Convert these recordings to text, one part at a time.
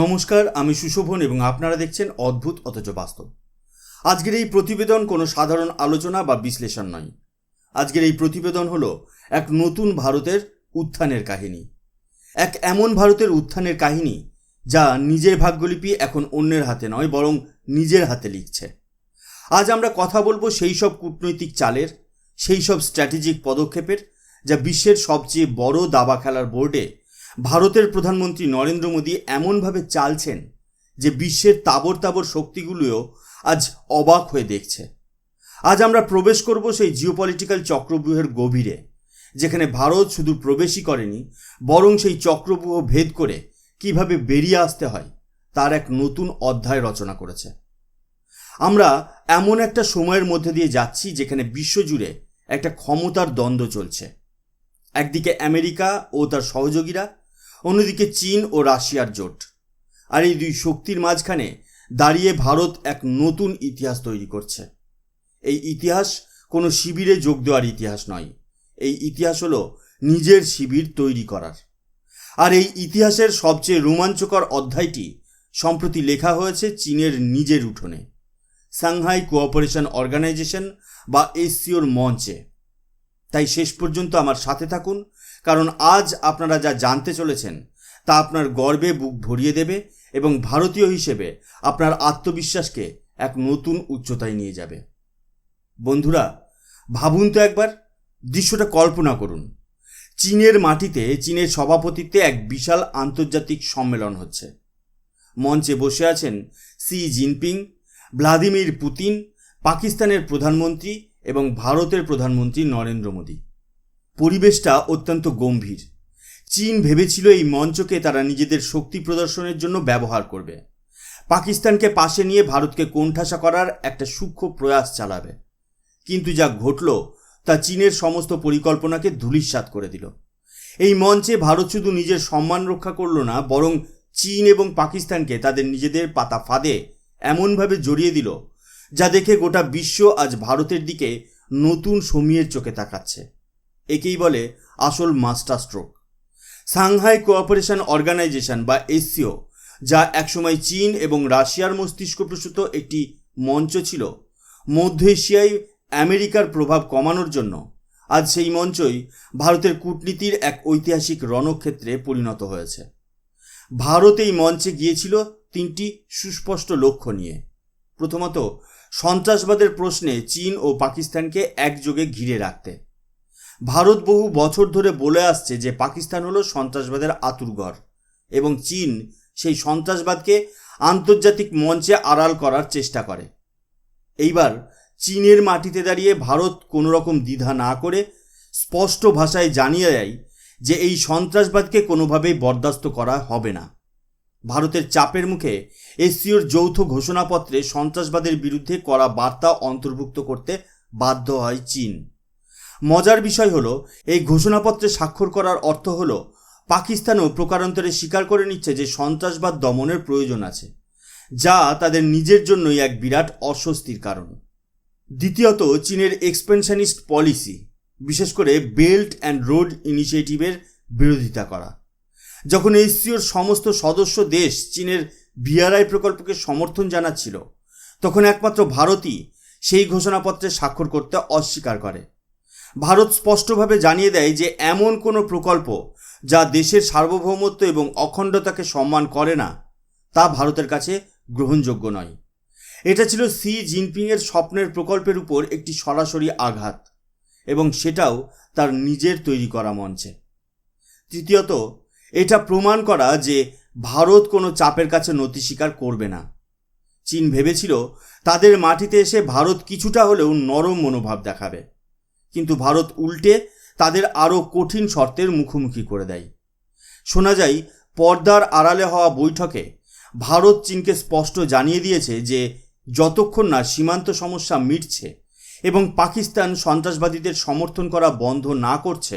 নমস্কার, আমি সুশোভন এবং আপনারা দেখছেন অদ্ভুত অথচ বাস্তব। আজকের এই প্রতিবেদন কোনো সাধারণ আলোচনা বা বিশ্লেষণ নয়। আজকের এই প্রতিবেদন হলো এক নতুন ভারতের উত্থানের কাহিনী। এক এমন ভারতের উত্থানের কাহিনী যা নিজের ভাগ্যলিপি এখন অন্যের হাতে নয়, বরং নিজের হাতে লিখছে। আজ আমরা কথা বলব সেই সব কূটনৈতিক চালের, সেই সব স্ট্র্যাটেজিক পদক্ষেপের যা বিশ্বের সবচেয়ে বড় দাবা খেলার বোর্ডে ভারতের প্রধানমন্ত্রী নরেন্দ্র মোদী এমনভাবে চালছেন যে বিশ্বের তাবর তাবর শক্তিগুলিও আজ অবাক হয়ে দেখছে। আজ আমরা প্রবেশ করব সেই জিওপলিটিক্যাল চক্রব্যূহের গভীরে, যেখানে ভারত শুধু প্রবেশই করেনি, বরং সেই চক্রব্যূহ ভেদ করে কীভাবে বেরিয়ে আসতে হয়, তার এক নতুন অধ্যায় রচনা করেছে। আমরা এমন একটা সময়ের মধ্যে দিয়ে যাচ্ছি যেখানে বিশ্বজুড়ে একটা ক্ষমতার দ্বন্দ্ব চলছে। একদিকে আমেরিকা ও তার সহযোগীরা অন্যদিকে চীন ও রাশিয়ার জোট। আর এই দুই শক্তির মাঝখানে দাঁড়িয়ে ভারত এক নতুন ইতিহাস তৈরি করছে। এই ইতিহাস কোনো শিবিরে যোগ দেওয়ার ইতিহাস নয়। এই ইতিহাস হলো নিজের শিবির তৈরি করার। আর এই ইতিহাসের সবচেয়ে রোমাঞ্চকর অধ্যায়টি সম্প্রতি লেখা হয়েছে চীনের নিজের উঠোনে। সাংহাই কোঅপারেশন অর্গানাইজেশন বা এসসিওর মঞ্চে। তাই শেষ পর্যন্ত আমার সাথে থাকুন। কারণ আজ আপনারা যা জানতে চলেছেন, তা আপনার গর্বে বুক ভরিয়ে দেবে এবং ভারতীয় হিসেবে আপনার আত্মবিশ্বাসকে এক নতুন উচ্চতায় নিয়ে যাবে। বন্ধুরা, ভাবুন তো একবার, দৃশ্যটা কল্পনা করুন। চীনের মাটিতে, চীনের সভাপতিত্বে এক বিশাল আন্তর্জাতিক সম্মেলন হচ্ছে। মঞ্চে বসে আছেন সি জিনপিং, ভ্লাদিমির পুতিন, পাকিস্তানের প্রধানমন্ত্রী এবং ভারতের প্রধানমন্ত্রী নরেন্দ্র মোদী। পরিবেশটা অত্যন্ত গম্ভীর। চীন ভেবেছিল এই মঞ্চকে তারা নিজেদের শক্তি প্রদর্শনের জন্য ব্যবহার করবে। পাকিস্তানকে পাশে নিয়ে ভারতকে কোণঠাসা করার একটা সূক্ষ্ম প্রয়াস চালাবে। কিন্তু যা ঘটল, তা চীনের সমস্ত পরিকল্পনাকে ধূলিসাৎ করে দিল। এই মঞ্চে ভারত শুধু নিজের সম্মান রক্ষা করল না, বরং চীন এবং পাকিস্তানকে তাদের নিজেদের পাতা ফাঁদে এমনভাবে জড়িয়ে দিল, যা দেখে গোটা বিশ্ব আজ ভারতের দিকে নতুন সমীহের চোখে তাকাচ্ছে। একেই বলে আসল master stroke. Shanghai Cooperation Organisation বা এসসিও, যা একসময় চীন এবং রাশিয়ার মস্তিষ্কপ্রসূত একটি মঞ্চ ছিল, মধ্য এশিয়ায় আমেরিকার প্রভাব কমানোর জন্য। আজ সেই মঞ্চই ভারতের কূটনীতির এক ঐতিহাসিক রণক্ষেত্রে পরিণত হয়েছে। ভারত এই মঞ্চে গিয়েছিল তিনটি সুস্পষ্ট লক্ষ্য নিয়ে। প্রথমত, সন্ত্রাসবাদের প্রশ্নে চীন ও পাকিস্তানকে একযোগে ঘিরে রাখতে। ভারত বহু বছর ধরে বলে আসছে যে পাকিস্তান হলো সন্ত্রাসবাদের আতুরঘর এবং চীন সেই সন্ত্রাসবাদকে আন্তর্জাতিক মঞ্চে আড়াল করার চেষ্টা করে। এইবার চীনের মাটিতে দাঁড়িয়ে ভারত কোনো রকম দ্বিধা না করে স্পষ্ট ভাষায় জানিয়ে দেয় যে এই সন্ত্রাসবাদকে কোনোভাবেই বরদাস্ত করা হবে না। ভারতের চাপের মুখে এসসিওর যৌথ ঘোষণাপত্রে সন্ত্রাসবাদের বিরুদ্ধে করা বার্তা অন্তর্ভুক্ত করতে বাধ্য হয় চীন। মজার বিষয় হলো, এই ঘোষণাপত্রে স্বাক্ষর করার অর্থ হলো, পাকিস্তানও প্রকারান্তরে স্বীকার করে নিচ্ছে যে সন্ত্রাসবাদ দমনের প্রয়োজন আছে, যা তাদের নিজের জন্যই এক বিরাট অস্বস্তির কারণ। দ্বিতীয়ত, চীনের এক্সপেনশনিস্ট পলিসি, বিশেষ করে বেল্ট অ্যান্ড রোড ইনিশিয়েটিভের বিরোধিতা করা। যখন এসসিওর সমস্ত সদস্য দেশ চীনের বিআরআই প্রকল্পকে সমর্থন জানাচ্ছিল, তখন একমাত্র ভারতই সেই ঘোষণাপত্রে স্বাক্ষর করতে অস্বীকার করে। ভারত স্পষ্টভাবে জানিয়ে দেয় যে এমন কোনো প্রকল্প যা দেশের সার্বভৌমত্ব এবং অখণ্ডতাকে সম্মান করে না, তা ভারতের কাছে গ্রহণযোগ্য নয়। এটা ছিল সি জিনপিংয়ের স্বপ্নের প্রকল্পের উপর একটি সরাসরি আঘাত এবং সেটাও তার নিজের তৈরি করা মঞ্চে। তৃতীয়ত, এটা প্রমাণ করা যে ভারত কোনো চাপের কাছে নতি স্বীকার করবে না। চীন ভেবেছিল তাদের মাটিতে এসে ভারত কিছুটা হলেও নরম মনোভাব দেখাবে। কিন্তু ভারত উল্টে তাদের আরও কঠিন শর্তের মুখোমুখি করে দেয়। শোনা যায়, পর্দার আড়ালে হওয়া বৈঠকে ভারত চীনকে স্পষ্ট জানিয়ে দিয়েছে যে যতক্ষণ না সীমান্ত সমস্যা মিটছে এবং পাকিস্তান সন্ত্রাসবাদীদের সমর্থন করা বন্ধ না করছে,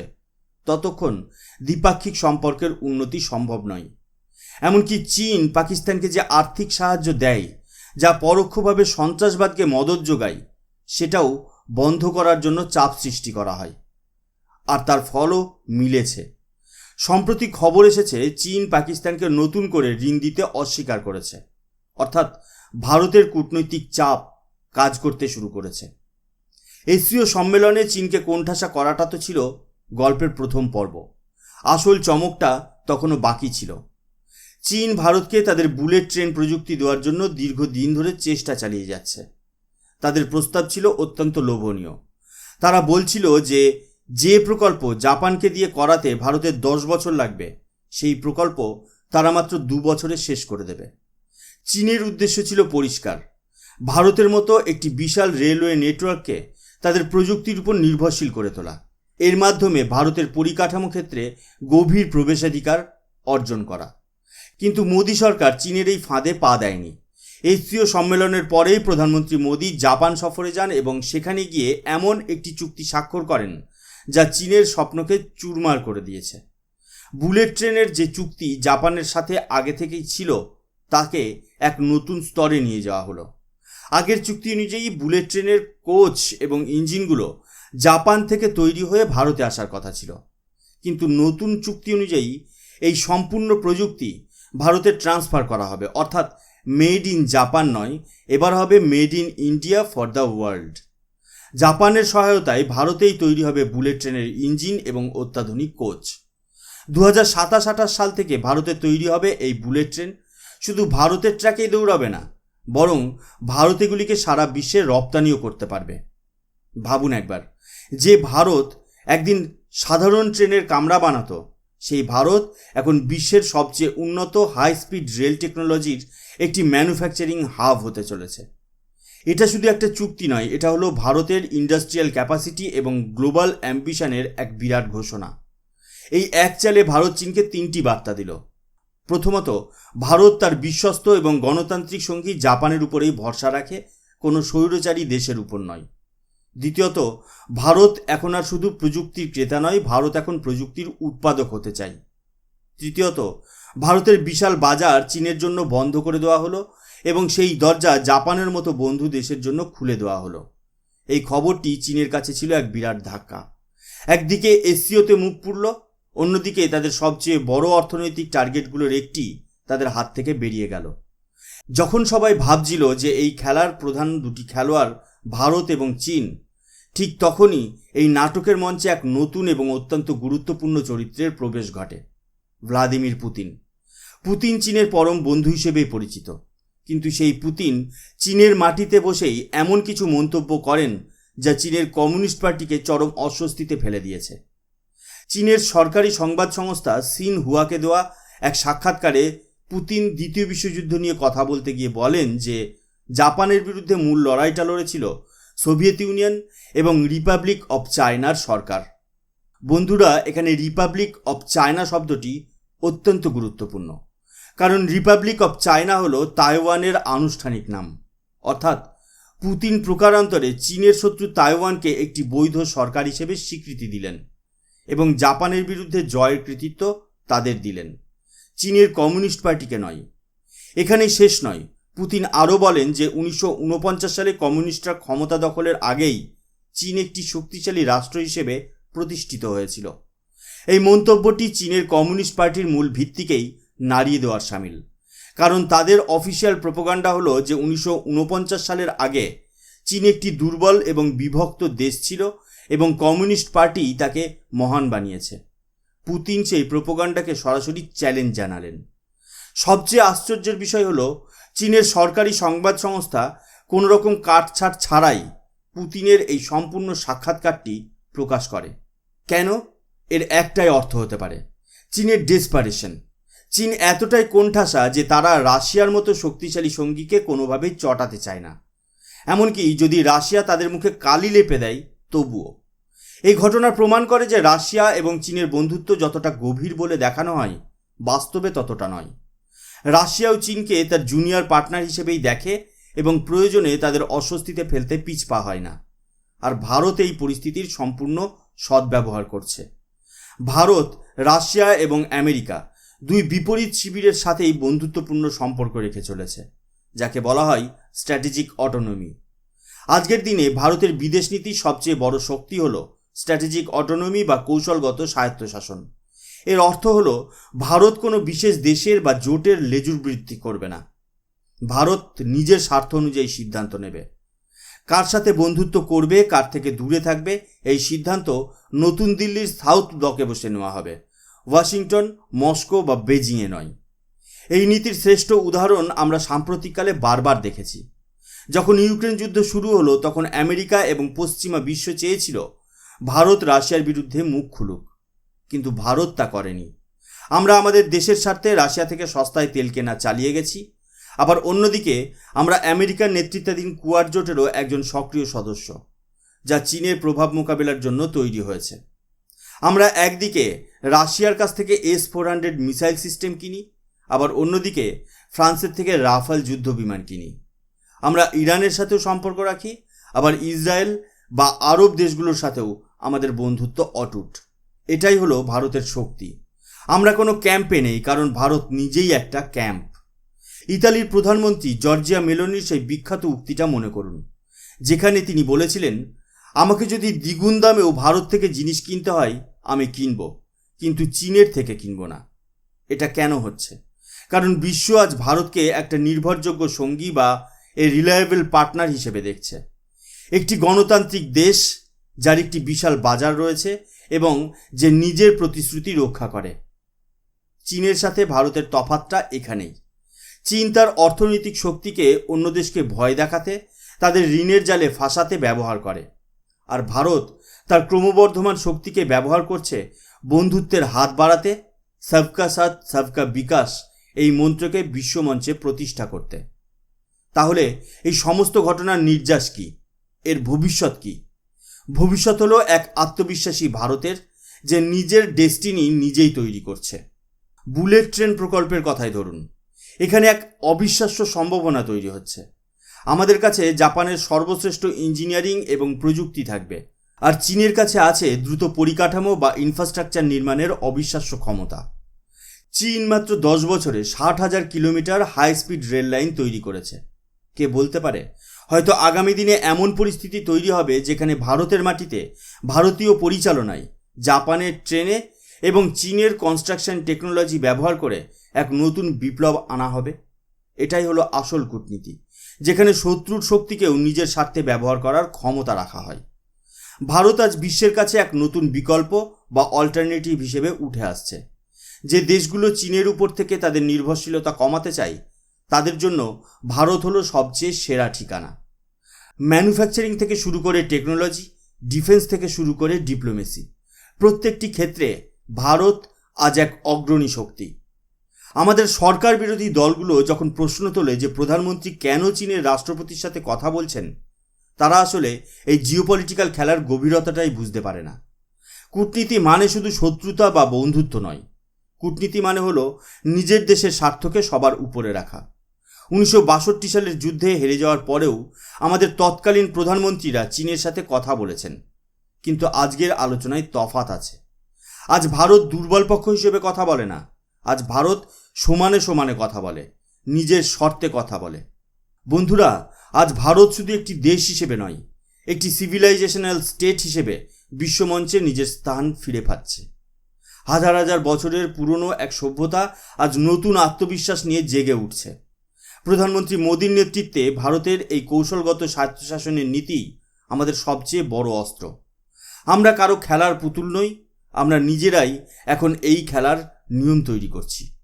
ততক্ষণ দ্বিপাক্ষিক সম্পর্কের উন্নতি সম্ভব নয়। এমনকি চীন পাকিস্তানকে যে আর্থিক সাহায্য দেয়, যা পরোক্ষভাবে সন্ত্রাসবাদকে মদত যোগায়, সেটাও বন্ধ করার জন্য চাপ সৃষ্টি করা হয়। আর তার ফলও মিলেছে। সম্প্রতি খবর এসেছে, চীন পাকিস্তানকে নতুন করে ঋণ দিতে অস্বীকার করেছে। অর্থাৎ ভারতের কূটনৈতিক চাপ কাজ করতে শুরু করেছে। এসিও সম্মেলনে চীনকে কোণঠাসা করাটা তো ছিল গল্পের প্রথম পর্ব। আসল চমকটা তখনও বাকি ছিল। চীন ভারতকে তাদের বুলেট ট্রেন প্রযুক্তি দেওয়ার জন্য দীর্ঘদিন ধরে চেষ্টা চালিয়ে যাচ্ছে। তাদের প্রস্তাব ছিল অত্যন্ত লোভনীয়। তারা বলছিল যে যে প্রকল্প জাপানকে দিয়ে করাতে ভারতের দশ বছর লাগবে, সেই প্রকল্প তারা মাত্র দু বছরে শেষ করে দেবে। চীনের উদ্দেশ্য ছিল পরিষ্কার। ভারতের মতো একটি বিশাল রেলওয়ে নেটওয়ার্ককে তাদের প্রযুক্তির উপর নির্ভরশীল করে তোলা। এর মাধ্যমে ভারতের পরিকাঠামো ক্ষেত্রে গভীর প্রবেশাধিকার অর্জন করা। কিন্তু মোদী সরকার চীনের এই ফাঁদে পা দেয়নি। এসসিও সম্মেলনের পরেই প্রধানমন্ত্রী মোদী জাপান সফরে যান এবং সেখানে গিয়ে এমন একটি চুক্তি স্বাক্ষর করেন, যা চীনের স্বপ্নকে চুরমার করে দিয়েছে। বুলেট ট্রেনের যে চুক্তি জাপানের সাথে আগে থেকেই ছিল, তাকে এক নতুন স্তরে নিয়ে যাওয়া হলো। আগের চুক্তি অনুযায়ী বুলেট ট্রেনের কোচ এবং ইঞ্জিনগুলো জাপান থেকে তৈরি হয়ে ভারতে আসার কথা ছিল। কিন্তু নতুন চুক্তি অনুযায়ী এই সম্পূর্ণ প্রযুক্তি ভারতে ট্রান্সফার করা হবে, অর্থাৎ মেড ইন জাপান নয়, এবার হবে made in India for the world. জাপানের সহায়তায় ভারতেই তৈরি হবে বুলেট ট্রেনের ইঞ্জিন এবং অত্যাধুনিক কোচ। দু হাজার সাতাশ আঠাশ সাল থেকে ভারতে তৈরি হবে এই বুলেট ট্রেন। শুধু ভারতের ট্র্যাকেই দৌড়াবে না, বরং ভারত এগুলিকে সারা বিশ্বে রপ্তানিও করতে পারবে। ভাবুন একবার, যে ভারত একদিন সাধারণ ট্রেনের কামরা বানাতো, সেই ভারত এখন বিশ্বের সবচেয়ে উন্নত হাই স্পিড রেল টেকনোলজির একটি ম্যানুফ্যাকচারিং হাব হতে চলেছে। এটা শুধু একটা চুক্তি নয়, এটা হলো ভারতের ইন্ডাস্ট্রিয়াল ক্যাপাসিটি এবং গ্লোবাল অ্যাম্বিশনের এক বিরাট ঘোষণা। এই এক চালে ভারত চীনকে তিনটি বার্তা দিল। প্রথমত, ভারত তার বিশ্বস্ত এবং গণতান্ত্রিক সঙ্গী জাপানের উপরেই ভরসা রাখে, কোনো স্বৈরচারী দেশের উপর নয়। দ্বিতীয়ত, ভারত এখন আর শুধু প্রযুক্তির ক্রেতা নয়, ভারত এখন প্রযুক্তির উৎপাদক হতে চাই। তৃতীয়ত ভারতের বিশাল বাজার চীনের জন্য বন্ধ করে দেওয়া হলো এবং সেই দরজা জাপানের মতো বন্ধু দেশের জন্য খুলে দেওয়া হলো। এই খবরটি চীনের কাছে ছিল এক বিরাট ধাক্কা। একদিকে এসিওতে মুখ পুরল অন্যদিকে তাদের সবচেয়ে বড় অর্থনৈতিক টার্গেটগুলোর একটি তাদের হাত থেকে বেরিয়ে গেল। যখন সবাই ভাবছিল যে এই খেলার প্রধান দুটি খেলোয়াড় ভারত এবং চীন, ঠিক তখনই এই নাটকের মঞ্চে এক নতুন এবং অত্যন্ত গুরুত্বপূর্ণ চরিত্রের প্রবেশ ঘটে, ভ্লাদিমির পুতিন। পুতিন চীনের পরম বন্ধু হিসেবেই পরিচিত। কিন্তু সেই পুতিন চীনের মাটিতে বসেই এমন কিছু মন্তব্য করেন যা চীনের কমিউনিস্ট পার্টিকে চরম অস্বস্তিতে ফেলে দিয়েছে। চীনের সরকারি সংবাদ সংস্থা সিন হুয়াকে দেওয়া এক সাক্ষাৎকারে পুতিন দ্বিতীয় বিশ্বযুদ্ধ নিয়ে কথা বলতে গিয়ে বলেন যে, জাপানের বিরুদ্ধে মূল লড়াইটা লড়েছিল সোভিয়েত ইউনিয়ন এবং রিপাবলিক অব চায়নার সরকার। বন্ধুরা, এখানে রিপাবলিক অব চায়না শব্দটি অত্যন্ত গুরুত্বপূর্ণ। কারণ রিপাবলিক অব চায়না হলো তাইওয়ানের আনুষ্ঠানিক নাম। অর্থাৎ, পুতিন প্রকারান্তরে চীনের শত্রু তাইওয়ানকে একটি বৈধ সরকার হিসেবে স্বীকৃতি দিলেন এবং জাপানের বিরুদ্ধে জয়ের কৃতিত্ব তাদের দিলেন। চীনের কমিউনিস্ট পার্টিকে নয়। এখানেই শেষ নয়। পুতিন আরও বলেন যে, উনিশশো ঊনপঞ্চাশ সালে কমিউনিস্টরা ক্ষমতা দখলের আগেই চীন একটি শক্তিশালী রাষ্ট্র হিসেবে প্রতিষ্ঠিত হয়েছিল। এই মন্তব্যটি চীনের কমিউনিস্ট পার্টির মূল ভিত্তিকেই নাড়িয়ে দেওয়ার সামিল। কারণ তাদের অফিসিয়াল প্রোপাগান্ডা হলো যে উনিশশো ঊনপঞ্চাশ সালের আগে চীন একটি দুর্বল এবং বিভক্ত দেশ ছিল এবং কমিউনিস্ট পার্টি তাকে মহান বানিয়েছে। পুতিন সেই প্রোপাগান্ডাকে সরাসরি চ্যালেঞ্জ জানালেন। সবচেয়ে আশ্চর্যের বিষয় হলো, চীনের সরকারি সংবাদ সংস্থা কোনো রকম কাটছাট ছাড়াই পুতিনের এই সম্পূর্ণ সাক্ষাৎকারটি প্রকাশ করে। কেন? এর একটাই অর্থ হতে পারে, চীনের ডেসপারেশন। চীন এতটাই কোণঠাসা যে তারা রাশিয়ার মতো শক্তিশালী সঙ্গীকে কোনোভাবেই চটাতে চায় না। এমনকি যদি রাশিয়া তাদের মুখে কালি লেপে দেয়, তবুও। এই ঘটনা প্রমাণ করে যে রাশিয়া এবং চীনের বন্ধুত্ব যতটা গভীর বলে দেখানো হয়, বাস্তবে ততটা নয়। রাশিয়াও চীনকে তার জুনিয়র পার্টনার হিসেবেই দেখে এবং প্রয়োজনে তাদের অস্বস্তিতে ফেলতে পিছপা হয় না। আর ভারত এই পরিস্থিতির সম্পূর্ণ সদ্ব্যবহার করছে। ভারত, রাশিয়া এবং আমেরিকা দুই বিপরীত শিবিরের সাথেই বন্ধুত্বপূর্ণ সম্পর্ক রেখে চলেছে, যাকে বলা হয় স্ট্র্যাটেজিক অটোনমি। আজকের দিনে ভারতের বিদেশ নীতির সবচেয়ে বড় শক্তি হল স্ট্র্যাটেজিক অটোনমি বা কৌশলগত স্বায়ত্তশাসন। এর অর্থ হলো ভারত কোনো বিশেষ দেশের বা জোটের লেজুর বৃদ্ধি করবে না। ভারত নিজের স্বার্থ অনুযায়ী সিদ্ধান্ত নেবে। কার সাথে বন্ধুত্ব করবে, কার থেকে দূরে থাকবে, এই সিদ্ধান্ত নতুন দিল্লির সাউথ ব্লকে বসে নেওয়া হবে। ওয়াশিংটন, মস্কো বা বেজিংয়ে নয়। এই নীতির শ্রেষ্ঠ উদাহরণ আমরা সাম্প্রতিককালে বারবার দেখেছি। যখন ইউক্রেন যুদ্ধ শুরু হলো, তখন আমেরিকা এবং পশ্চিমা বিশ্ব চেয়েছিল, ভারত রাশিয়ার বিরুদ্ধে মুখ খুলুক। কিন্তু ভারত তা করেনি। আমরা আমাদের দেশের স্বার্থে রাশিয়া থেকে সস্তায় তেল কেনা চালিয়ে গেছি। আবার অন্যদিকে, আমরা আমেরিকার নেতৃত্বাধীন কুয়ার জোটেরও একজন সক্রিয় সদস্য, যা চীনের প্রভাব মোকাবেলার জন্য তৈরি হয়েছে। আমরা একদিকে রাশিয়ার কাছ থেকে S four hundred missile system কিনি, আবার অন্যদিকে ফ্রান্সের থেকে রাফাল যুদ্ধ বিমান কিনি। আমরা ইরানের সাথেও সম্পর্ক রাখি, আবার ইসরায়েল বা আরব দেশগুলোর সাথেও আমাদের বন্ধুত্ব অটুট। এটাই হলো ভারতের শক্তি। আমরা কোনো ক্যাম্পে নেই, কারণ ভারত নিজেই একটা ক্যাম্প। ইতালির প্রধানমন্ত্রী জর্জিয়া মেলোনির সেই বিখ্যাত উক্তিটা মনে করুন, যেখানে তিনি বলেছিলেন আমাকে যদি দ্বিগুণ দামেও ভারত থেকে জিনিস কিনতে হয়, আমি কিনব। কিন্তু চীনের থেকে কিনব না। এটা কেন হচ্ছে? কারণ বিশ্ব আজ ভারতকে একটা নির্ভরযোগ্য সঙ্গী বা এ রিলায়েবল পার্টনার হিসেবে দেখছে। একটি গণতান্ত্রিক দেশ, যার একটি বিশাল বাজার রয়েছে এবং যে নিজের প্রতিশ্রুতি রক্ষা করে। চীনের সাথে ভারতের তফাতটা এখানেই। চীন তার অর্থনৈতিক শক্তিকে অন্য দেশকে ভয় দেখাতে, তাদের ঋণের জালে ফাঁসাতে ব্যবহার করে। আর ভারত তার ক্রমবর্ধমান শক্তিকে ব্যবহার করছে বন্ধুত্বের হাত বাড়াতে, সবকা সাথ, সবকা বিকাশ এই মন্ত্রকে বিশ্বমঞ্চে প্রতিষ্ঠা করতে। তাহলে এই সমস্ত ঘটনার নির্যাস কি? এর ভবিষ্যৎ কি? ভবিষ্যৎ হলো এক আত্মবিশ্বাসী ভারতের যে নিজের ডেস্টিনি নিজেই তৈরি করছে। বুলেট ট্রেন প্রকল্পের কথাই ধরুন। এখানে এক অবিশ্বাস্য সম্ভাবনা তৈরি হচ্ছে। আমাদের কাছে জাপানের সর্বশ্রেষ্ঠ ইঞ্জিনিয়ারিং এবং প্রযুক্তি থাকবে। আর চীনের কাছে আছে দ্রুত পরিকাঠামো বা ইনফ্রাস্ট্রাকচার নির্মাণের অবিশ্বাস্য ক্ষমতা। চীন মাত্র দশ বছরে ষাট হাজার kilometre high speed rail line তৈরি করেছে। কে বলতে পারে? হয়তো আগামী দিনে এমন পরিস্থিতি তৈরি হবে যেখানে ভারতের মাটিতে ভারতীয় পরিচালনায় জাপানের ট্রেনে এবং চীনের কনস্ট্রাকশন টেকনোলজি ব্যবহার করে এক নতুন বিপ্লব আনা হবে। এটাই হলো আসল কূটনীতি। যেখানে শত্রুর শক্তিকেও নিজের স্বার্থে ব্যবহার করার ক্ষমতা রাখা হয়। ভারত আজ বিশ্বের কাছে এক নতুন বিকল্প বা অল্টারনেটিভ হিসেবে উঠে আসছে। যে দেশগুলো চীনের উপর থেকে তাদের নির্ভরশীলতা কমাতে চায়, তাদের জন্য ভারত হলো সবচেয়ে সেরা ঠিকানা। ম্যানুফ্যাকচারিং থেকে শুরু করে টেকনোলজি, ডিফেন্স থেকে শুরু করে ডিপ্লোমেসি, প্রত্যেকটি ক্ষেত্রে ভারত আজ এক অগ্রণী শক্তি। আমাদের সরকার বিরোধী দলগুলো যখন প্রশ্ন তোলে যে প্রধানমন্ত্রী কেন চীনের রাষ্ট্রপতির সাথে কথা বলছেন, তারা আসলে এই জিওপলিটিক্যাল খেলার গভীরতাটাই বুঝতে পারে না। কূটনীতি মানে শুধু শত্রুতা বা বন্ধুত্ব নয়। কূটনীতি মানে হলো নিজের দেশের স্বার্থকে সবার উপরে রাখা। উনিশশো বাষট্টি সালের যুদ্ধে হেরে যাওয়ার পরেও আমাদের তৎকালীন প্রধানমন্ত্রীরা চীনের সাথে কথা বলেছেন, কিন্তু আজকের আলোচনায় তফাত আছে। আজ ভারত দুর্বল পক্ষ হিসেবে কথা বলে না। আজ ভারত সমানে সমানে কথা বলে, নিজের শর্তে কথা বলে। বন্ধুরা, আজ ভারত শুধু একটি দেশ হিসেবে নয়, একটি সিভিলাইজেশনাল স্টেট হিসেবে বিশ্বমঞ্চে নিজের স্থান ফিরে পাচ্ছে। হাজার হাজার বছরের পুরনো এক সভ্যতা আজ নতুন আত্মবিশ্বাস নিয়ে জেগে উঠছে। প্রধানমন্ত্রী মোদীর নেতৃত্বে ভারতের এই কৌশলগত স্বায়ত্তশাসনের নীতি আমাদের সবচেয়ে বড় অস্ত্র। আমরা কারও খেলার পুতুল নই, আমরা নিজেরাই এখন এই খেলার নিয়ম তৈরি করছি।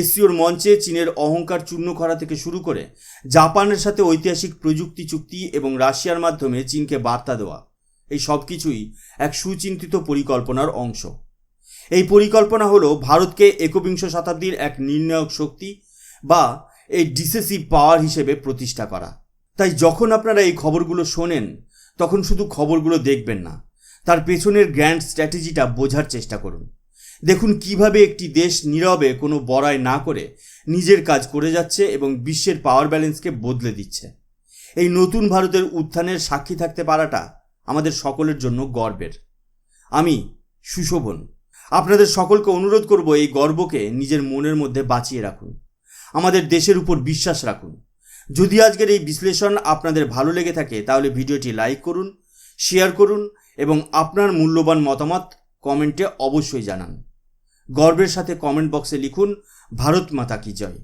এসিওর মঞ্চে চীনের অহংকার চূর্ণ করা থেকে শুরু করে জাপানের সাথে ঐতিহাসিক প্রযুক্তি চুক্তি এবং রাশিয়ার মাধ্যমে চীনকে বার্তা দেওয়া, এই সব কিছুই এক সুচিন্তিত পরিকল্পনার অংশ। এই পরিকল্পনা হলো ভারতকে একবিংশ শতাব্দীর এক নির্ণায়ক শক্তি বা এই ডিসেসিভ পাওয়ার হিসেবে প্রতিষ্ঠা করা। তাই যখন আপনারা এই খবরগুলো শোনেন, তখন শুধু খবরগুলো দেখবেন না, তার পেছনের গ্র্যান্ড স্ট্র্যাটেজিটা বোঝার চেষ্টা করুন। দেখুন কীভাবে একটি দেশ নীরবে কোনো বড়াই না করে নিজের কাজ করে যাচ্ছে এবং বিশ্বের পাওয়ার ব্যালেন্সকে বদলে দিচ্ছে। এই নতুন ভারতের উত্থানের সাক্ষী থাকতে পারাটা আমাদের সকলের জন্য গর্বের। আমি সুশোভন। আপনাদের সকলকে অনুরোধ করব এই গর্বকে নিজের মনের মধ্যে বাঁচিয়ে রাখুন। আমাদের দেশের উপর বিশ্বাস রাখুন। যদি আজকের এই বিশ্লেষণ আপনাদের ভালো লেগে থাকে তাহলে ভিডিওটি লাইক করুন শেয়ার করুন এবং আপনার মূল্যবান মতামত কমেন্টে অবশ্যই জানান। গর্বের সাথে কমেন্ট বক্সে লিখুন, ভারত মাতা কি জয়?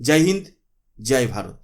জয় হিন্দ, জয় ভারত।